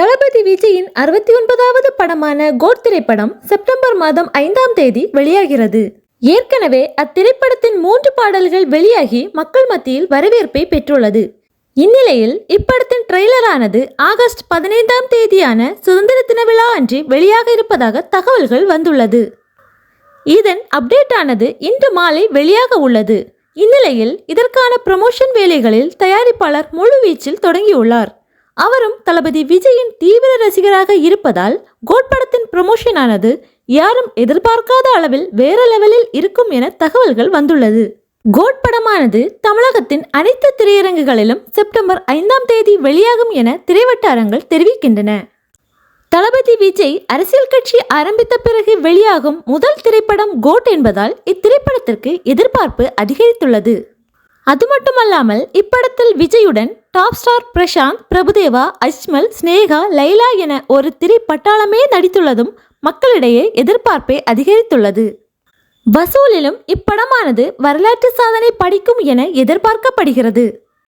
தளபதி விஜயின் அறுபத்தி ஒன்பதாவது படமான கோட் திரைப்படம் செப்டம்பர் மாதம் ஐந்தாம் தேதி வெளியாகிறது. ஏற்கனவே அத்திரைப்படத்தின் மூன்று பாடல்கள் வெளியாகி மக்கள் மத்தியில் வரவேற்பை பெற்றுள்ளது. இந்நிலையில் இப்படத்தின் ட்ரெய்லரானது ஆகஸ்ட் பதினைந்தாம் தேதியான சுதந்திர தின விழா அன்று வெளியாக இருப்பதாக தகவல்கள் வந்துள்ளது. இதன் அப்டேட் ஆனது இன்று மாலை வெளியாக உள்ளது. இந்நிலையில் இதற்கான ப்ரமோஷன் வேலைகளில் தயாரிப்பாளர் முழுவீச்சில் தொடங்கியுள்ளார். அவரும் தளபதி விஜயின் தீவிர ரசிகராக இருப்பதால் கோட் படத்தின் ப்ரமோஷன் யாரும் எதிர்பார்க்காத அளவில் வேற லெவலில் இருக்கும் என தகவல்கள் வந்துள்ளது. கோட் படமானது தமிழகத்தின் அனைத்து திரையரங்குகளிலும் செப்டம்பர் ஐந்தாம் தேதி வெளியாகும் என திரைவட்டாரங்கள் தெரிவிக்கின்றன. தளபதி விஜய் அரசியல் கட்சி ஆரம்பித்த பிறகு வெளியாகும் முதல் திரைப்படம் கோட் என்பதால் இத்திரைப்படத்திற்கு எதிர்பார்ப்பு அதிகரித்துள்ளது. அது மட்டுமல்லாமல் இப்படத்தில் விஜயுடன் டாப் ஸ்டார் பிரசாந்த் பிரபுதேவா அஜ்மல் ஸ்னேகா லைலா என ஒரு திரி பட்டாளமே நடித்துள்ளதும் மக்களிடையே எதிர்பார்ப்பை அதிகரித்துள்ளது. வசூலிலும் இப்படமானது வரலாற்று சாதனை படிக்கும் என எதிர்பார்க்கப்படுகிறது.